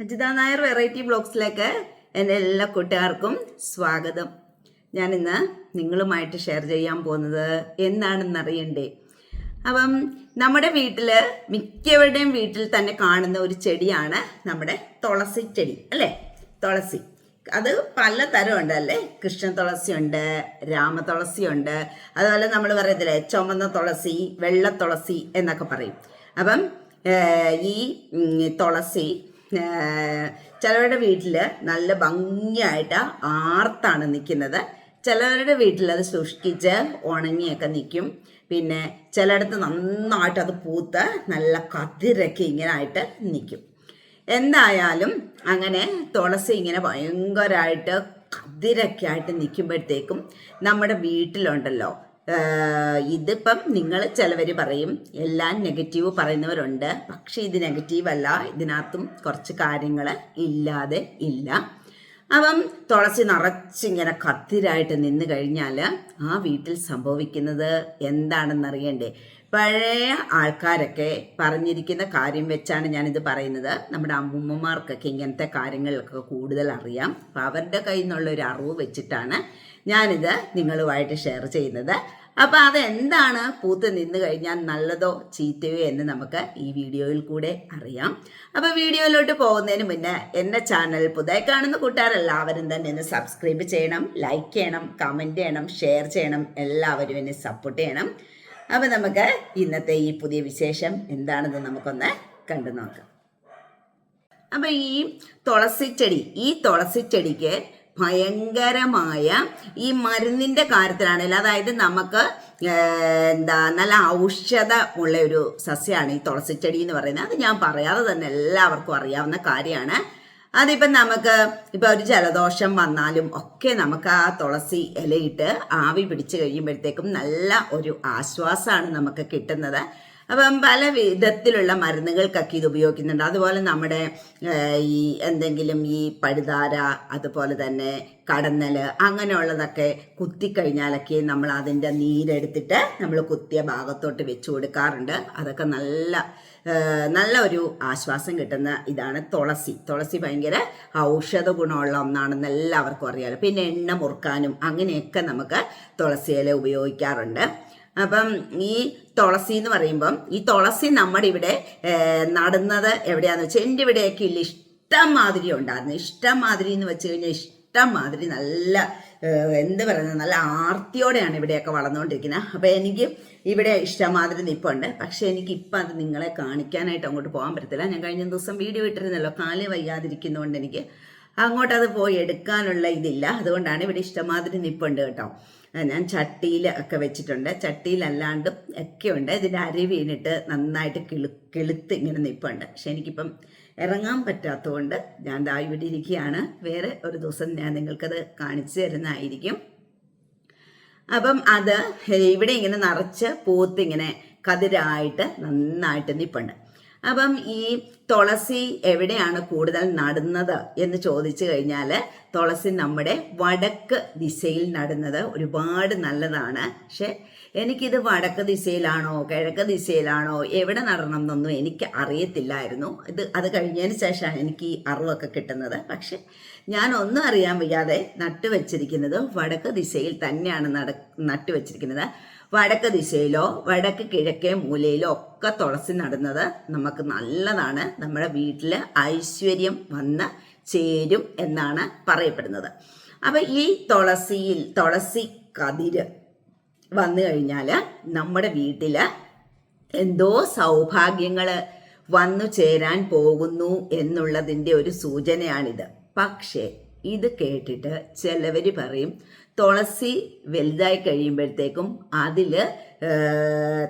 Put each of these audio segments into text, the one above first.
Ajitha Nair variety ബ്ലോഗ്സിലേക്ക് എന്റെ എല്ലാ കൂട്ടുകാർക്കും സ്വാഗതം. ഞാനിന്ന് നിങ്ങളുമായിട്ട് ഷെയർ ചെയ്യാൻ പോകുന്നത് എന്താണെന്ന് അറിയണ്ടേ അപ്പം നമ്മുടെ വീട്ടിൽ മിക്കവരുടെയും വീട്ടിൽ തന്നെ കാണുന്ന ഒരു ചെടിയാണ് നമ്മുടെ തുളസി ചെടി അല്ലേ? തുളസി. അത് പല തരമുണ്ട് അല്ലേ? കൃഷ്ണ തുളസി ഉണ്ട് രാമ തുളസി ഉണ്ട് അതുപോലെ നമ്മൾ പറയത്തില്ലേ ചുമന്ന തുളസി വെള്ള തുളസി എന്നൊക്കെ പറയും. അപ്പം ഈ തുളസി ചിലവരുടെ വീട്ടിൽ നല്ല ഭംഗിയായിട്ട് ആർത്താണ് നിൽക്കുന്നത് ചിലവരുടെ വീട്ടിൽ അത് സൂക്ഷിച്ച് ഉണങ്ങിയൊക്കെ നിൽക്കും പിന്നെ ചിലയിടത്ത് നന്നായിട്ട് അത് പൂത്ത് നല്ല കതിരൊക്കെ ഇങ്ങനെ ആയിട്ട് നിൽക്കും എന്തായാലും അങ്ങനെ തുളസി ഇങ്ങനെ ഭയങ്കരമായിട്ട് കതിരൊക്കെ ആയിട്ട് നിൽക്കുമ്പോഴത്തേക്കും നമ്മുടെ വീട്ടിലുണ്ടല്ലോ ഇതിപ്പം നിങ്ങൾ ചിലവർ പറയും എല്ലാം നെഗറ്റീവ് പറയുന്നവരുണ്ട്. പക്ഷേ ഇത് നെഗറ്റീവ് അല്ല. ഇതിനകത്തും കുറച്ച് കാര്യങ്ങൾ ഇല്ലാതെ ഇല്ല. അപ്പം തുളസി നിറച്ചിങ്ങനെ കത്തിരായിട്ട് നിന്ന് കഴിഞ്ഞാൽ ആ വീട്ടിൽ സംഭവിക്കുന്നത് എന്താണെന്നറിയണ്ടേ പഴയ ആൾക്കാരൊക്കെ പറഞ്ഞിരിക്കുന്ന കാര്യം വെച്ചാണ് ഞാനിത് പറയുന്നത്. നമ്മുടെ അമ്മൂമ്മമാർക്കൊക്കെ ഇങ്ങനത്തെ കാര്യങ്ങളൊക്കെ കൂടുതൽ അറിയാം. അപ്പം അവരുടെ കയ്യിൽ നിന്നുള്ള ഒരു അറിവ് വെച്ചിട്ടാണ് ഞാനിത് നിങ്ങളുമായിട്ട് ഷെയർ ചെയ്യുന്നത്. അപ്പം അതെന്താണ്? പൂത്ത് നിന്ന് കഴിഞ്ഞാൽ നല്ലതോ ചീത്തയോ എന്ന് നമുക്ക് ഈ വീഡിയോയിൽ കൂടെ അറിയാം. അപ്പോൾ വീഡിയോയിലോട്ട് പോകുന്നതിന് മുന്നേ എന്റെ ചാനൽ പുതിയ കാണുന്ന കൂട്ടുകാരെല്ലാവരും തന്നെ ഒന്ന് സബ്സ്ക്രൈബ് ചെയ്യണം ലൈക്ക് ചെയ്യണം കമന്റ് ചെയ്യണം ഷെയർ ചെയ്യണം എല്ലാവരും എന്നെ സപ്പോർട്ട് ചെയ്യണം. അപ്പോൾ നമുക്ക് ഇന്നത്തെ ഈ പുതിയ വിശേഷം എന്താണെന്ന് നമുക്കൊന്ന് കണ്ടു നോക്കാം അപ്പോൾ ഈ തുളസിച്ചെടി ഈ തുളസിച്ചെടിക്ക് ഭയങ്കരമായ ഈ മരുന്നിന്റെ കാര്യത്തിലാണെങ്കിൽ അതായത് നമുക്ക് എന്താ നല്ല ഔഷധമുള്ള ഒരു സസ്യമാണ് ഈ തുളസിച്ചെടി എന്ന് പറയുന്നത്. അത് ഞാൻ പറയാതെ തന്നെ എല്ലാവർക്കും അറിയാവുന്ന കാര്യമാണ്. അതിപ്പം നമുക്ക് ഇപ്പം ഒരു ജലദോഷം വന്നാലും ഒക്കെ നമുക്ക് ആ തുളസി ഇലയിട്ട് ആവി പിടിച്ചു കഴിയുമ്പോഴത്തേക്കും നല്ല ഒരു ആശ്വാസമാണ് നമുക്ക് കിട്ടുന്നത്. അപ്പം പല വിധത്തിലുള്ള മരുന്നുകൾക്കൊക്കെ ഇത് ഉപയോഗിക്കുന്നുണ്ട്. അതുപോലെ നമ്മുടെ ഈ എന്തെങ്കിലും ഈ പഴുതാര അതുപോലെ തന്നെ കടന്നൽ അങ്ങനെയുള്ളതൊക്കെ കുത്തിക്കഴിഞ്ഞാലൊക്കെ നമ്മൾ അതിന്റെ നീരെടുത്തിട്ട് നമ്മൾ കുത്തിയ ഭാഗത്തോട്ട് വെച്ച് കൊടുക്കാറുണ്ട്. അതൊക്കെ നല്ല നല്ല ഒരു ആശ്വാസം കിട്ടുന്ന ഇതാണ് തുളസി. തുളസി ഭയങ്കര ഔഷധ ഗുണമുള്ള ഒന്നാണെന്ന് എല്ലാവർക്കും അറിയാലോ. പിന്നെ എണ്ണ മുറുക്കാനും അങ്ങനെയൊക്കെ നമുക്ക് തുളസി ഇല ഉപയോഗിക്കാറുണ്ട്. അപ്പം ഈ തുളസി എന്ന് പറയുമ്പം ഈ തുളസി നമ്മുടെ ഇവിടെ നടുന്നത് എവിടെയാന്ന് വെച്ചാൽ എന്റെ ഇവിടെയൊക്കെ ഇല്ല. ഇഷ്ടം മാതിരി ഉണ്ടായിരുന്നു. ഇഷ്ടം മാതിരി എന്ന് വെച്ച് കഴിഞ്ഞാൽ ഇഷ്ടം മാതിരി നല്ല എന്ത് പറയുന്നത് നല്ല ആർത്തിയോടെയാണ് ഇവിടെയൊക്കെ വളർന്നുകൊണ്ടിരിക്കുന്നത്. അപ്പോൾ എനിക്ക് ഇവിടെ ഇഷ്ടം ഇഷ്ടമാതിരി നിൽപ്പുണ്ട് പക്ഷേ എനിക്ക് ഇപ്പം അത് നിങ്ങളെ കാണിക്കാനായിട്ട് അങ്ങോട്ട് പോകാൻ പറ്റത്തില്ല. ഞാൻ കഴിഞ്ഞ ദിവസം വീഡിയോ ഇട്ടിരുന്നല്ലോ. കാൽ വയ്യാതിരിക്കുന്നതുകൊണ്ട് എനിക്ക് അങ്ങോട്ട് അത് പോയി എടുക്കാനുള്ള ഇതില്ല. അതുകൊണ്ടാണ് ഇവിടെ ഇഷ്ടം ഇഷ്ടമാതിരി നിൽപ്പുണ്ട് കേട്ടോ. ഞാൻ ചട്ടിയിൽ ഒക്കെ വെച്ചിട്ടുണ്ട്. ചട്ടിയിലല്ലാണ്ടും ഒക്കെ ഉണ്ട്. ഇതിന്റെ അരി വീണിട്ട് നന്നായിട്ട് കിളു കിളുത്ത് ഇങ്ങനെ നിൽപ്പുണ്ട് പക്ഷെ എനിക്കിപ്പം ഇറങ്ങാൻ പറ്റാത്തതുകൊണ്ട് ഞാൻ ദാ ഇവിടെ ഇരിക്കുകയാണ്. വേറെ ഒരു ദിവസം ഞാൻ നിങ്ങൾക്കത് കാണിച്ചു തരുന്നതായിരിക്കും. അപ്പം അത് ഇവിടെ ഇങ്ങനെ നിറച്ച് പൂത്ത് ഇങ്ങനെ കതിരായിട്ട് നന്നായിട്ട് നിൽപ്പുണ്ട് അപ്പം ഈ തുളസി എവിടെയാണ് കൂടുതൽ നടുന്നത് എന്ന് ചോദിച്ചു കഴിഞ്ഞാൽ തുളസി നമ്മുടെ വടക്ക് ദിശയിൽ നടുന്നത് ഒരുപാട് നല്ലതാണ്. പക്ഷെ എനിക്കിത് വടക്ക് ദിശയിലാണോ കിഴക്ക് ദിശയിലാണോ എവിടെ നടണം എന്നൊന്നും എനിക്ക് അറിയത്തില്ലായിരുന്നു. ഇത് അത് കഴിഞ്ഞതിന് ശേഷമാണ് എനിക്ക് ഈ അറിവൊക്കെ കിട്ടുന്നത്. പക്ഷെ ഞാൻ ഒന്നും അറിയാൻ വയ്യാതെ നട്ടുവെച്ചിരിക്കുന്നത് വടക്ക് ദിശയിൽ തന്നെയാണ് നട നട്ടുവെച്ചിരിക്കുന്നത് വടക്ക് ദിശയിലോ വടക്ക് കിഴക്കേ മൂലയിലോ ഒക്കെ തുളസി നടുന്നത് നമുക്ക് നല്ലതാണ്. നമ്മുടെ വീട്ടിൽ ഐശ്വര്യം വന്ന് ചേരും എന്നാണ് പറയപ്പെടുന്നത്. അപ്പം ഈ തുളസിയിൽ തുളസി കതിര് വന്നു കഴിഞ്ഞാൽ നമ്മുടെ വീട്ടിൽ എന്തോ സൗഭാഗ്യങ്ങൾ വന്നു ചേരാൻ പോകുന്നു എന്നുള്ളതിന്റെ ഒരു സൂചനയാണിത്. പക്ഷേ ഇത് കേട്ടിട്ട് ചിലവർ പറയും തുളസി വലുതായി കഴിയുമ്പോഴത്തേക്കും അതിൽ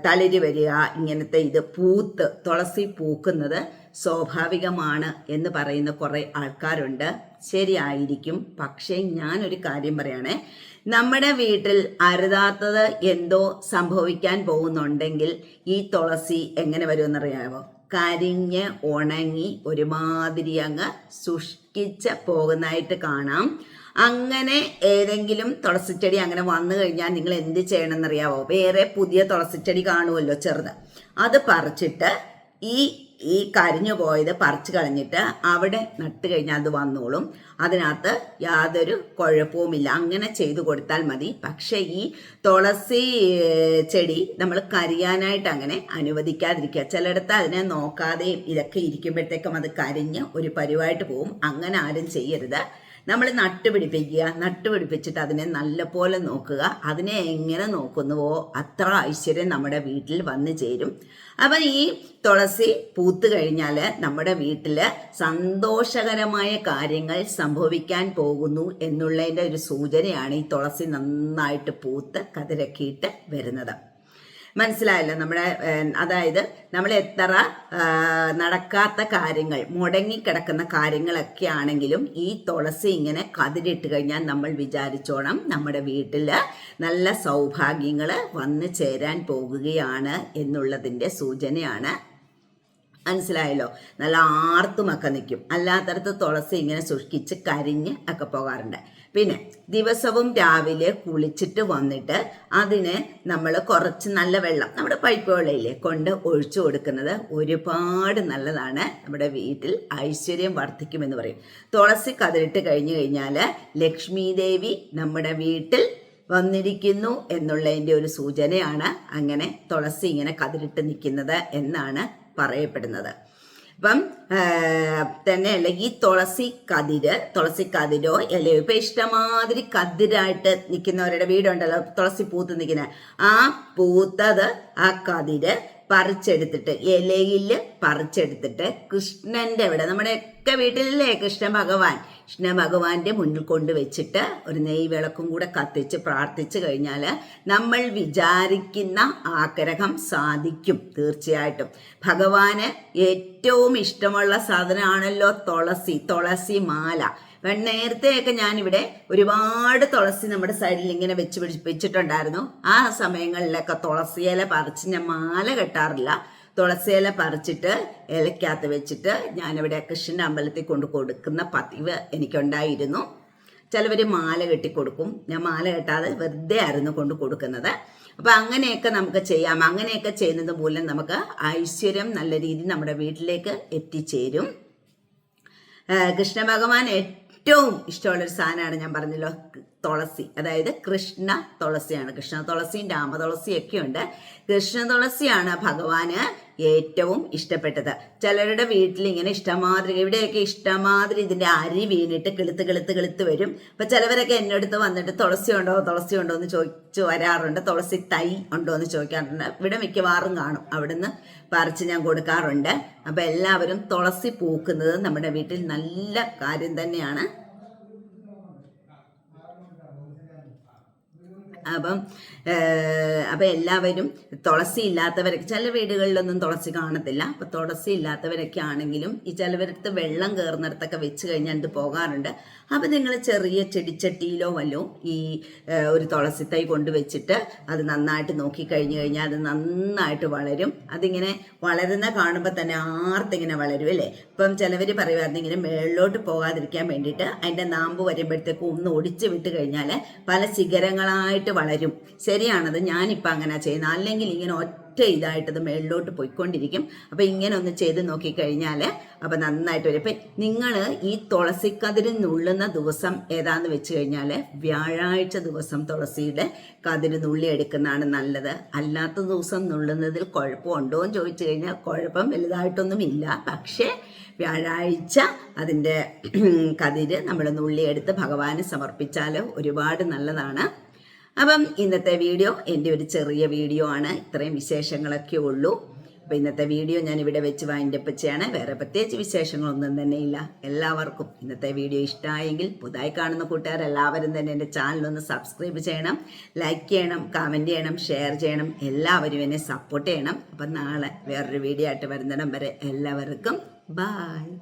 തളിര് വരിക ഇങ്ങനത്തെ ഇത് പൂത്ത് തുളസി പൂക്കുന്നത് സ്വാഭാവികമാണ് എന്ന് പറയുന്ന കുറേ ആൾക്കാരുണ്ട്. ശരിയായിരിക്കും. പക്ഷേ ഞാനൊരു കാര്യം പറയണേ. നമ്മുടെ വീട്ടിൽ അരുതാത്തത് എന്തോ സംഭവിക്കാൻ പോകുന്നുണ്ടെങ്കിൽ ഈ തുളസി എങ്ങനെ വരുമെന്നറിയാമോ കരിഞ്ഞ് ഉണങ്ങി ഒരുമാതിരി അങ്ങ് ശുഷ്കിച്ച് പോകുന്നതായിട്ട് കാണാം. അങ്ങനെ ഏതെങ്കിലും തുളസിച്ചെടി അങ്ങനെ വന്നു കഴിഞ്ഞാൽ നിങ്ങൾ എന്ത് ചെയ്യണമെന്നറിയാവോ? വേറെ പുതിയ തുളസിച്ചെടി കാണുമല്ലോ ചെറുത്. അത് പറിച്ചിട്ട് ഈ ഈ കരിഞ്ഞു പോയത് പറിച്ചു കളഞ്ഞിട്ട് അവിടെ നട്ട് കഴിഞ്ഞാൽ അത് വന്നോളും. അതിനകത്ത് യാതൊരു കുഴപ്പവുമില്ല. അങ്ങനെ ചെയ്തു കൊടുത്താൽ മതി. പക്ഷേ ഈ തുളസി ചെടി നമ്മൾ കരിയാനായിട്ട് അങ്ങനെ അനുവദിക്കാതിരിക്കുക. ചിലയിടത്ത് അതിനെ നോക്കാതെയും ഇതൊക്കെ ഇരിക്കുമ്പോഴത്തേക്കും അത് കരിഞ്ഞ് ഒരു പരിവായിട്ട് പോവും. അങ്ങനെ ആരും ചെയ്യരുത്. നമ്മൾ നട്ടുപിടിപ്പിക്കുക. നട്ടുപിടിപ്പിച്ചിട്ട് അതിനെ നല്ലപോലെ നോക്കുക. അതിനെ എങ്ങനെ നോക്കുന്നുവോ അത്ര ഐശ്വര്യം നമ്മുടെ വീട്ടിൽ വന്നു ചേരും. അപ്പം ഈ തുളസി പൂത്ത് കഴിഞ്ഞാൽ നമ്മുടെ വീട്ടിൽ സന്തോഷകരമായ കാര്യങ്ങൾ സംഭവിക്കാൻ പോകുന്നു എന്നുള്ളതിന്റെ ഒരു സൂചനയാണ് ഈ തുളസി നന്നായിട്ട് പൂത്ത് കതിരക്കിയിട്ട് വരുന്നത്. മനസ്സിലായല്ലോ നമ്മുടെ അതായത് നമ്മൾ എത്ര നടക്കാത്ത കാര്യങ്ങൾ മുടങ്ങിക്കിടക്കുന്ന കാര്യങ്ങളൊക്കെ ആണെങ്കിലും ഈ തുളസി ഇങ്ങനെ കതിരിട്ട് കഴിഞ്ഞാൽ നമ്മൾ വിചാരിച്ചോണം നമ്മുടെ വീട്ടിൽ നല്ല സൗഭാഗ്യങ്ങൾ വന്നു ചേരാൻ പോകുകയാണ് എന്നുള്ളതിന്റെ സൂചനയാണ് മനസ്സിലായല്ലോ? നല്ല ആർത്തുമൊക്കെ നിൽക്കും അല്ലാത്തടത്ത് തുളസി ഇങ്ങനെ സൂക്ഷിച്ച് കരിഞ്ഞ് ഒക്കെ പോകാറുണ്ട്. പിന്നെ ദിവസവും രാവിലെ കുളിച്ചിട്ട് വന്നിട്ട് അതിനെ നമ്മൾ കുറച്ച് നല്ല വെള്ളം നമ്മുടെ പൈപ്പ് വെള്ളയില്ലേ കൊണ്ട് ഒഴിച്ചു കൊടുക്കുന്നത് ഒരുപാട് നല്ലതാണ് നമ്മുടെ വീട്ടിൽ ഐശ്വര്യം വർദ്ധിക്കുമെന്ന് പറയും. തുളസി കതിരിട്ട് കഴിഞ്ഞു കഴിഞ്ഞാൽ ലക്ഷ്മി ദേവി നമ്മുടെ വീട്ടിൽ വന്നിരിക്കുന്നു എന്നുള്ളതിന്റെ ഒരു സൂചനയാണ് അങ്ങനെ തുളസി ഇങ്ങനെ കതിരിട്ട് നിൽക്കുന്നത് എന്നാണ് പറയപ്പെടുന്നത്. അപ്പം തന്നെ അല്ലെങ്കിൽ തുളസി കതിര് തുളസി കതിരോ അല്ലെങ്കിൽ ഇപ്പൊ ഇഷ്ടമാതിരി കതിരായിട്ട് നിൽക്കുന്നവരുടെ വീടുണ്ടല്ലോ തുളസി പൂത്ത് നിൽക്കുന്ന ആ പൂത്തത് ആ കതിര് പറിച്ചെടുത്തിട്ട് ഇലയിൽ പറിച്ചെടുത്തിട്ട് കൃഷ്ണന്റെ അവിടെ നമ്മുടെയൊക്കെ വീട്ടിലല്ലേ കൃഷ്ണ ഭഗവാൻ? കൃഷ്ണ ഭഗവാന്റെ മുന്നിൽ കൊണ്ടുവച്ചിട്ട് ഒരു നെയ് വിളക്കും കൂടെ കത്തിച്ച് പ്രാർത്ഥിച്ചു കഴിഞ്ഞാൽ നമ്മൾ വിചാരിക്കുന്ന ആഗ്രഹം സാധിക്കും തീർച്ചയായിട്ടും. ഭഗവാന് ഏറ്റവും ഇഷ്ടമുള്ള സാധനമാണല്ലോ തുളസി തുളസി മാല. നേരത്തെയൊക്കെ ഞാനിവിടെ ഒരുപാട് തുളസി നമ്മുടെ സൈഡിൽ ഇങ്ങനെ വെച്ച് പിടിപ്പിച്ചിട്ടുണ്ടായിരുന്നു. ആ സമയങ്ങളിലൊക്കെ തുളസിയില പറിച്ച് ഞാൻ മാല കെട്ടാറില്ല. തുളസി ഇല പറിച്ചിട്ട് ഇലക്കകത്ത് വെച്ചിട്ട് ഞാനിവിടെ കൃഷ്ണന്റെ അമ്പലത്തിൽ കൊണ്ട് കൊടുക്കുന്ന പതിവ് എനിക്കുണ്ടായിരുന്നു. ചിലവർ മാല കെട്ടി കൊടുക്കും. ഞാൻ മാല കെട്ടാതെ വെറുതെ ആയിരുന്നു കൊണ്ട് കൊടുക്കുന്നത്. അപ്പം അങ്ങനെയൊക്കെ നമുക്ക് ചെയ്യാം. അങ്ങനെയൊക്കെ ചെയ്യുന്നത് മൂലം നമുക്ക് ഐശ്വര്യം നല്ല രീതിയിൽ നമ്മുടെ വീട്ടിലേക്ക് എത്തിച്ചേരും. കൃഷ്ണ ഭഗവാൻ ഏറ്റവും ഇഷ്ടമുള്ളൊരു സാധനമാണ് ഞാൻ പറഞ്ഞല്ലോ. തുളസി അതായത് കൃഷ്ണ തുളസിയാണ്. കൃഷ്ണ തുളസിയും രാമ തുളസിയൊക്കെ ഉണ്ട്. കൃഷ്ണ തുളസിയാണ് ഭഗവാന് ഏറ്റവും ഇഷ്ടപ്പെട്ടത്. ചിലരുടെ വീട്ടിൽ ഇങ്ങനെ ഇഷ്ടമാതിരി ഇവിടെയൊക്കെ ഇഷ്ടമാതിരി ഇതിന്റെ അരി വീണിട്ട് കിളുത്ത് കിളുത്ത് കിളുത്ത് വരും. അപ്പൊ ചിലവരൊക്കെ എന്നെ അടുത്ത് വന്നിട്ട് തുളസി ഉണ്ടോ തുളസി ഉണ്ടോ എന്ന് ചോദിച്ചു വരാറുണ്ട്. തുളസി തൈ ഉണ്ടോ എന്ന് ചോദിക്കാറുണ്ട്. ഇവിടെ മിക്കവാറും കാണും. അവിടുന്ന് പറിച്ച് ഞാൻ കൊടുക്കാറുണ്ട്. അപ്പൊ എല്ലാവരും തുളസി പൂക്കുന്നത് നമ്മുടെ വീട്ടിൽ നല്ല കാര്യം തന്നെയാണ്. അപ്പം അപ്പൊ എല്ലാവരും തുളസി ഇല്ലാത്തവരൊക്കെ ചില വീടുകളിലൊന്നും തുളസി കാണത്തില്ല. അപ്പം തുളസി ഇല്ലാത്തവരൊക്കെ ആണെങ്കിലും ഈ ചിലവരടുത്ത് വെള്ളം കയറുന്നിടത്തൊക്കെ വെച്ച് കഴിഞ്ഞാൽ ഇത് പോകാറുണ്ട്? അപ്പം നിങ്ങൾ ചെറിയ ചെടിച്ചട്ടിയിലോ വല്ലോ ഈ ഒരു തുളസി തൈ കൊണ്ട് വെച്ചിട്ട് അത് നന്നായിട്ട് നോക്കി കഴിഞ്ഞു കഴിഞ്ഞാൽ അത് നന്നായിട്ട് വളരും. അതിങ്ങനെ വളരുന്ന കാണുമ്പോൾ തന്നെ ആർത്തിങ്ങനെ വളരും അല്ലേ? ഇപ്പം ചിലവർ പറയുമായിരുന്നു ഇങ്ങനെ മേളിലോട്ട് പോകാതിരിക്കാൻ വേണ്ടിയിട്ട് അതിന്റെ നാമ്പ് വരുമ്പോഴത്തേക്കും ഒന്ന് ഒടിച്ച് വിട്ട് കഴിഞ്ഞാൽ പല ശിഖരങ്ങളായിട്ട് വളരും. ശരിയാണത്. ഞാനിപ്പോൾ അങ്ങനെ ചെയ്യുന്നത്. അല്ലെങ്കിൽ ഇങ്ങനെ ഒറ്റ ഇതായിട്ടത് മേളിലോട്ട് പോയിക്കൊണ്ടിരിക്കും. അപ്പം ഇങ്ങനെ ഒന്ന് ചെയ്ത് നോക്കിക്കഴിഞ്ഞാൽ അപ്പം നന്നായിട്ട് വരും. ഇപ്പം നിങ്ങൾ ഈ തുളസിക്കതിര് നുള്ളുന്ന ദിവസം ഏതാന്ന് വെച്ച് കഴിഞ്ഞാൽ വ്യാഴാഴ്ച ദിവസം തുളസിയുടെ കതിര് നുള്ളി എടുക്കുന്നതാണ് നല്ലത്. അല്ലാത്ത ദിവസം നുള്ളുന്നതിൽ കുഴപ്പമുണ്ടോ എന്ന് ചോദിച്ചു കഴിഞ്ഞാൽ കുഴപ്പം വലുതായിട്ടൊന്നും ഇല്ല പക്ഷേ വ്യാഴാഴ്ച അതിന്റെ കതിര് നമ്മൾ നുള്ളിയെടുത്ത് ഭഗവാന് സമർപ്പിച്ചാൽ ഒരുപാട് നല്ലതാണ്. അപ്പം ഇന്നത്തെ വീഡിയോ എന്റെ ഒരു ചെറിയ വീഡിയോ ആണ്. ഇത്രയും വിശേഷങ്ങളൊക്കെ ഉള്ളൂ. അപ്പോൾ ഇന്നത്തെ വീഡിയോ ഞാൻ ഇവിടെ വെച്ച് വൈൻഡപ്പ് ചെയ്യാണ് വേറെ പ്രത്യേകിച്ച് വിശേഷങ്ങളൊന്നും തന്നെ ഇല്ല. എല്ലാവർക്കും ഇന്നത്തെ വീഡിയോ ഇഷ്ടമായെങ്കിൽ പുതുതായി കാണുന്ന കൂട്ടുകാർ എല്ലാവരും തന്നെ എന്റെ ചാനലൊന്ന് സബ്സ്ക്രൈബ് ചെയ്യണം ലൈക്ക് ചെയ്യണം കമന്റ് ചെയ്യണം ഷെയർ ചെയ്യണം. എല്ലാവരും എന്നെ സപ്പോർട്ട് ചെയ്യണം. അപ്പം നാളെ വേറൊരു വീഡിയോ ആയിട്ട് വരുന്നിടം വരെ എല്ലാവർക്കും ബായ്